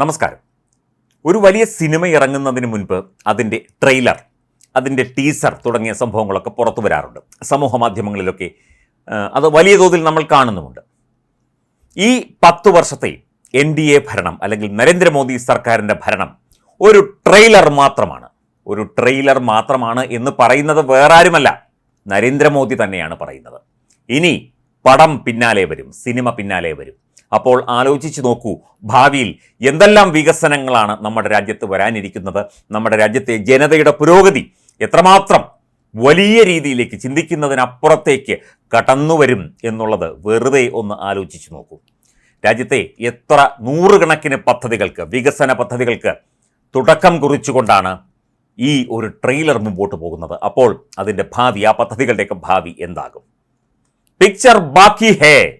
നമസ്കാരം. ഒരു വലിയ സിനിമ ഇറങ്ങുന്നതിന് മുൻപ് അതിന്റെ ട്രെയിലർ അതിന്റെ ടീസർ തുടങ്ങിയ സംഭവങ്ങളൊക്കെ പുറത്തു വരാറുണ്ട്. സമൂഹ മാധ്യമങ്ങളിലൊക്കെ അത് വലിയ തോതിൽ നമ്മൾ കാണുന്നുമുണ്ട്. ഈ പത്ത് വർഷത്തെ എൻ ഡി എ ഭരണം അല്ലെങ്കിൽ നരേന്ദ്രമോദി സർക്കാരിന്റെ ഭരണം ഒരു ട്രെയിലർ മാത്രമാണ്. ഒരു ട്രെയിലർ മാത്രമാണ് എന്ന് പറയുന്നത് വേറെ ആരുമല്ല നരേന്ദ്രമോദി തന്നെയാണ് പറയുന്നത്. ഇനി പടം പിന്നാലെ വരും സിനിമ പിന്നാലെ വരും. അപ്പോൾ ആലോചിച്ച് നോക്കൂ ഭാവിയിൽ എന്തെല്ലാം വികസനങ്ങളാണ് നമ്മുടെ രാജ്യത്ത് വരാനിരിക്കുന്നത്? നമ്മുടെ രാജ്യത്തെ ജനതയുടെ പുരോഗതി എത്രമാത്രം വലിയ രീതിയിലേക്ക് ചിന്തിക്കുന്നതിനപ്പുറത്തേക്ക് കടന്നുവരും എന്നുള്ളത് വെറുതെ ഒന്ന് ആലോചിച്ചു നോക്കൂ. രാജ്യത്തെ എത്ര നൂറുകണക്കിന് പദ്ധതികൾക്ക് വികസന പദ്ധതികൾക്ക് തുടക്കം കുറിച്ചുകൊണ്ടാണ് ഈ ഒരു ട്രെയിലർ മുമ്പോട്ട് പോകുന്നത്. അപ്പോൾ അതിന്റെ ഭാവി ആ പദ്ധതികളുടെയൊക്കെ ഭാവി എന്താകും? പിക്ചർ ബാക്കി ഹേ.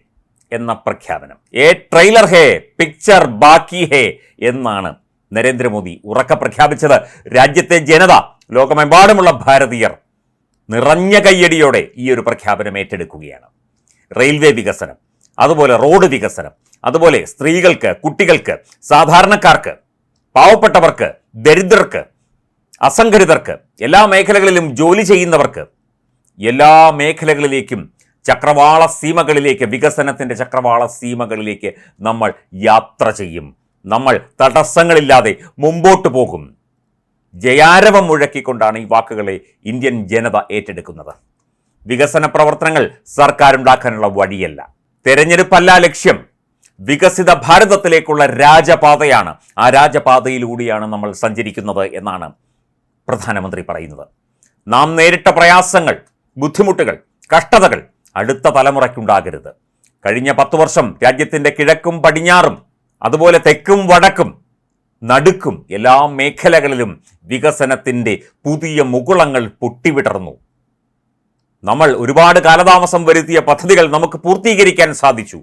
എന്ന പ്രഖ്യാപനം. ഏ ട്രെയിലർ ഹേ പിക്ചർ ബാക്കി ഹേ എന്നാണ് നരേന്ദ്രമോദി ഉറക്ക പ്രഖ്യാപിച്ചത്. രാജ്യത്തെ ജനത ലോകമെമ്പാടുമുള്ള ഭാരതീയർ നിറഞ്ഞ കയ്യടിയോടെ ഈ ഒരു പ്രഖ്യാപനം ഏറ്റെടുക്കുകയാണ്. റെയിൽവേ വികസനം അതുപോലെ റോഡ് വികസനം അതുപോലെ സ്ത്രീകൾക്ക് കുട്ടികൾക്ക് സാധാരണക്കാർക്ക് പാവപ്പെട്ടവർക്ക് ദരിദ്രർക്ക് അസംഘടിതർക്ക് എല്ലാ മേഖലകളിലും ജോലി ചെയ്യുന്നവർക്ക് എല്ലാ മേഖലകളിലേക്കും ചക്രവാള സീമകളിലേക്ക് വികസനത്തിന്റെ ചക്രവാള സീമകളിലേക്ക് നമ്മൾ യാത്ര ചെയ്യും. നമ്മൾ തടസ്സങ്ങളില്ലാതെ മുമ്പോട്ട് പോകും. ജയാരവം മുഴക്കിക്കൊണ്ടാണ് ഈ വാക്കുകളെ ഇന്ത്യൻ ജനത ഏറ്റെടുക്കുന്നത്. വികസന പ്രവർത്തനങ്ങൾ സർക്കാർ ഉണ്ടാക്കാനുള്ള വഴിയല്ല. തെരഞ്ഞെടുപ്പല്ല ലക്ഷ്യം. വികസിത ഭാരതത്തിലേക്കുള്ള രാജപാതയാണ്. ആ രാജപാതയിലൂടെയാണ് നമ്മൾ സഞ്ചരിക്കുന്നത് എന്നാണ് പ്രധാനമന്ത്രി പറയുന്നത്. നാം നേരിട്ട പ്രയാസങ്ങൾ ബുദ്ധിമുട്ടുകൾ കഷ്ടതകൾ അടുത്ത തലമുറയ്ക്കുണ്ടാകരുത്. കഴിഞ്ഞ പത്തു വർഷം രാജ്യത്തിന്റെ കിഴക്കും പടിഞ്ഞാറും അതുപോലെ തെക്കും വടക്കും നടുക്കും എല്ലാ മേഖലകളിലും വികസനത്തിന്റെ പുതിയ മുകുളങ്ങൾ പൊട്ടിവിടർന്നു. നമ്മൾ ഒരുപാട് കാലതാമസം വരുത്തിയ പദ്ധതികൾ നമുക്ക് പൂർത്തീകരിക്കാൻ സാധിച്ചു.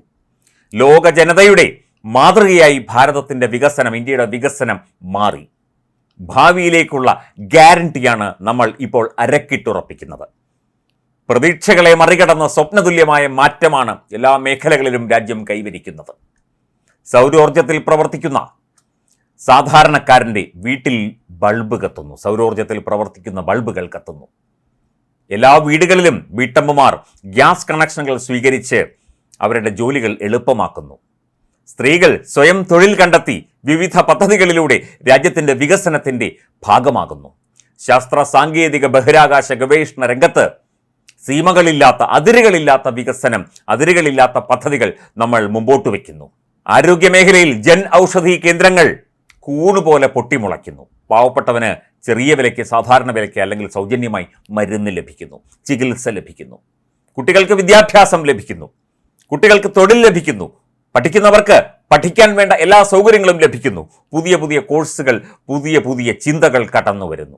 ലോക ജനതയുടെ മാതൃകയായി ഭാരതത്തിന്റെ വികസനം ഇന്ത്യയുടെ വികസനം മാറി. ഭാവിയിലേക്കുള്ള ഗ്യാരണ്ടിയാണ് നമ്മൾ ഇപ്പോൾ അരക്കിട്ടുറപ്പിക്കുന്നത്. പ്രതീക്ഷകളെ മറികടന്ന സ്വപ്നതുല്യമായ മാറ്റമാണ് എല്ലാ മേഖലകളിലും രാജ്യം കൈവരിക്കുന്നത്. സൗരോർജത്തിൽ പ്രവർത്തിക്കുന്ന സാധാരണക്കാരന്റെ വീട്ടിൽ ബൾബ് കത്തുന്നു. സൗരോർജത്തിൽ പ്രവർത്തിക്കുന്ന ബൾബുകൾ കത്തുന്നു. എല്ലാ വീടുകളിലും വീട്ടമ്മമാർ ഗ്യാസ് കണക്ഷനുകൾ സ്വീകരിച്ച് അവരുടെ ജോലികൾ എളുപ്പമാക്കുന്നു. സ്ത്രീകൾ സ്വയം തൊഴിൽ കണ്ടെത്തി വിവിധ പദ്ധതികളിലൂടെ രാജ്യത്തിന്റെ വികസനത്തിന്റെ ഭാഗമാകുന്നു. ശാസ്ത്ര സാങ്കേതിക ബഹിരാകാശ ഗവേഷണ രംഗത്ത് സീമകളില്ലാത്ത അതിരുകളില്ലാത്ത വികസനം അതിരുകളില്ലാത്ത പദ്ധതികൾ നമ്മൾ മുമ്പോട്ട് വയ്ക്കുന്നു ആരോഗ്യമേഖലയിൽ ജൻ ഔഷധി കേന്ദ്രങ്ങൾ കൂണുപോലെ പൊട്ടിമുളയ്ക്കുന്നു. പാവപ്പെട്ടവന് ചെറിയ വിലയ്ക്ക് സാധാരണ വിലയ്ക്ക് അല്ലെങ്കിൽ സൗജന്യമായി മരുന്ന് ലഭിക്കുന്നു ചികിത്സ ലഭിക്കുന്നു. കുട്ടികൾക്ക് വിദ്യാഭ്യാസം ലഭിക്കുന്നു. കുട്ടികൾക്ക് തൊഴിൽ ലഭിക്കുന്നു. പഠിക്കുന്നവർക്ക് പഠിക്കാൻ വേണ്ട എല്ലാ സൗകര്യങ്ങളും ലഭിക്കുന്നു. പുതിയ പുതിയ കോഴ്സുകൾ പുതിയ പുതിയ ചിന്തകൾ കടന്നു വരുന്നു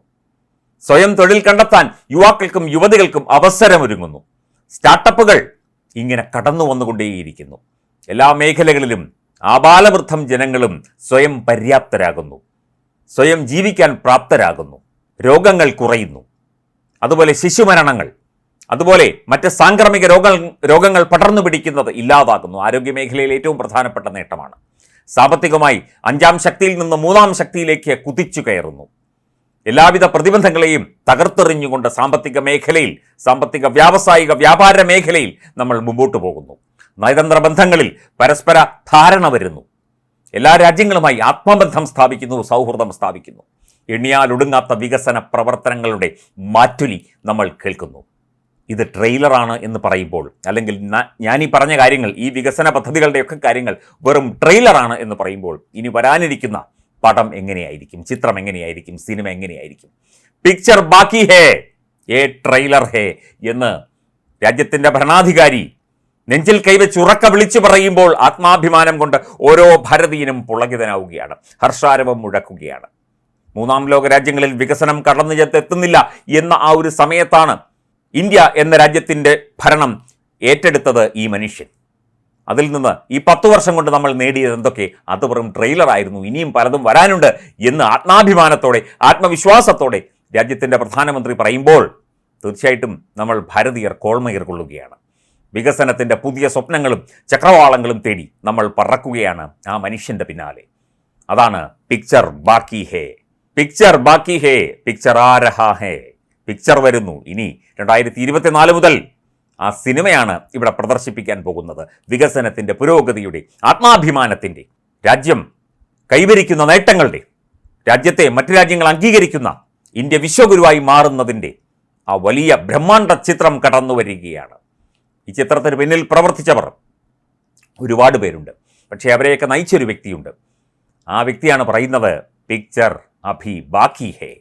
സ്വയം തൊഴിൽ കണ്ടെത്താൻ യുവാക്കൾക്കും യുവതികൾക്കും അവസരമൊരുങ്ങുന്നു. സ്റ്റാർട്ടപ്പുകൾ ഇങ്ങനെ കടന്നു വന്നുകൊണ്ടേയിരിക്കുന്നു. എല്ലാ മേഖലകളിലും ആബാലവൃദ്ധം ജനങ്ങളും സ്വയം പര്യാപ്തരാകുന്നു. സ്വയം ജീവിക്കാൻ പ്രാപ്തരാകുന്നു. രോഗങ്ങൾ കുറയുന്നു. അതുപോലെ ശിശുമരണങ്ങൾ അതുപോലെ മറ്റ് സാംക്രമിക രോഗങ്ങൾ രോഗങ്ങൾ പടർന്നു പിടിക്കുന്നത് ഇല്ലാതാകുന്നു. ആരോഗ്യമേഖലയിൽ ഏറ്റവും പ്രധാനപ്പെട്ട നേട്ടമാണ്. സാമ്പത്തികമായി അഞ്ചാം ശക്തിയിൽ നിന്ന് മൂന്നാം ശക്തിയിലേക്ക് കുതിച്ചു കയറുന്നു. എല്ലാവിധ പ്രതിബന്ധങ്ങളെയും തകർത്തെറിഞ്ഞുകൊണ്ട് സാമ്പത്തിക മേഖലയിൽ സാമ്പത്തിക വ്യാവസായിക വ്യാപാര മേഖലയിൽ നമ്മൾ മുമ്പോട്ട് പോകുന്നു. നയതന്ത്ര ബന്ധങ്ങളിൽ പരസ്പര ധാരണ വരുന്നു. എല്ലാ രാജ്യങ്ങളുമായി ആത്മബന്ധം സ്ഥാപിക്കുന്നു സൗഹൃദം സ്ഥാപിക്കുന്നു. എണ്ണിയാലൊടുങ്ങാത്ത വികസന പ്രവർത്തനങ്ങളുടെ മാറ്റുലി നമ്മൾ കേൾക്കുന്നു. ഇത് ട്രെയിലറാണ് എന്ന് പറയുമ്പോൾ അല്ലെങ്കിൽ ഞാൻ ഈ പറഞ്ഞ കാര്യങ്ങൾ ഈ വികസന പദ്ധതികളുടെയൊക്കെ കാര്യങ്ങൾ വെറും ട്രെയിലറാണ് എന്ന് പറയുമ്പോൾ ഇനി വരാനിരിക്കുന്ന പടം എങ്ങനെയായിരിക്കും? ചിത്രം എങ്ങനെയായിരിക്കും? സിനിമ എങ്ങനെയായിരിക്കും? പിക്ചർ ബാക്കി ഹേ ഏ ട്രെയിലർ ഹേ എന്ന് രാജ്യത്തിന്റെ ഭരണാധികാരി നെഞ്ചിൽ കൈവച്ച് ഉറക്ക വിളിച്ചു പറയുമ്പോൾ ആത്മാഭിമാനം കൊണ്ട് ഓരോ ഭാരതീയനും പുളകിതനാവുകയാണ്. ഹർഷാരവം മുഴക്കുകയാണ്. മൂന്നാം ലോക രാജ്യങ്ങളിൽ വികസനം കടന്നു ചെത്തെത്തുന്നില്ല എന്ന ആ ഒരു സമയത്താണ് ഇന്ത്യ എന്ന രാജ്യത്തിന്റെ ഭരണം ഏറ്റെടുത്തത് ഈ മനുഷ്യൻ. അതിൽ നിന്ന് ഈ പത്ത് വർഷം കൊണ്ട് നമ്മൾ നേടിയത് എന്തൊക്കെ? അത് വെറും ട്രെയിലറായിരുന്നു ഇനിയും പലതും വരാനുണ്ട് എന്ന് ആത്മാഭിമാനത്തോടെ ആത്മവിശ്വാസത്തോടെ രാജ്യത്തിന്റെ പ്രധാനമന്ത്രി പറയുമ്പോൾ തീർച്ചയായിട്ടും നമ്മൾ ഭാരതീയർ കോൾമയർ കൊള്ളുകയാണ് വികസനത്തിന്റെ പുതിയ സ്വപ്നങ്ങളും ചക്രവാളങ്ങളും തേടി നമ്മൾ പറക്കുകയാണ് ആ മനുഷ്യന്റെ പിന്നാലെ. അതാണ് പിക്ചർ ബാക്കി ഹേ. പിക്ചർ ബാക്കി ഹേ. പിക്ചർ ആ രഹാ ഹേ. പിക്ചർ വരുന്നു. ഇനി രണ്ടായിരത്തി ഇരുപത്തിനാല് മുതൽ ആ സിനിമയാണ് ഇവിടെ പ്രദർശിപ്പിക്കാൻ പോകുന്നത്. വികസനത്തിന്റെ പുരോഗതിയുടെ ആത്മാഭിമാനത്തിന്റെ രാജ്യം കൈവരിക്കുന്ന നേട്ടങ്ങളുടെ രാജ്യത്തെ മറ്റു രാജ്യങ്ങൾ അംഗീകരിക്കുന്ന ഇന്ത്യ വിശ്വഗുരുവായി മാറുന്നതിന്റെ ആ വലിയ ബ്രഹ്മാണ്ട ചിത്രം കടന്നു വരികയാണ്. ഈ ചിത്രത്തിന് പിന്നിൽ പ്രവർത്തിച്ചവർ ഒരുപാട് പേരുണ്ട്. പക്ഷേ അവരെയൊക്കെ നയിച്ചൊരു വ്യക്തിയുണ്ട്. ആ വ്യക്തിയാണ് പറയുന്നത് പിക്ചർ അഭി ബാക്കി ഹേ.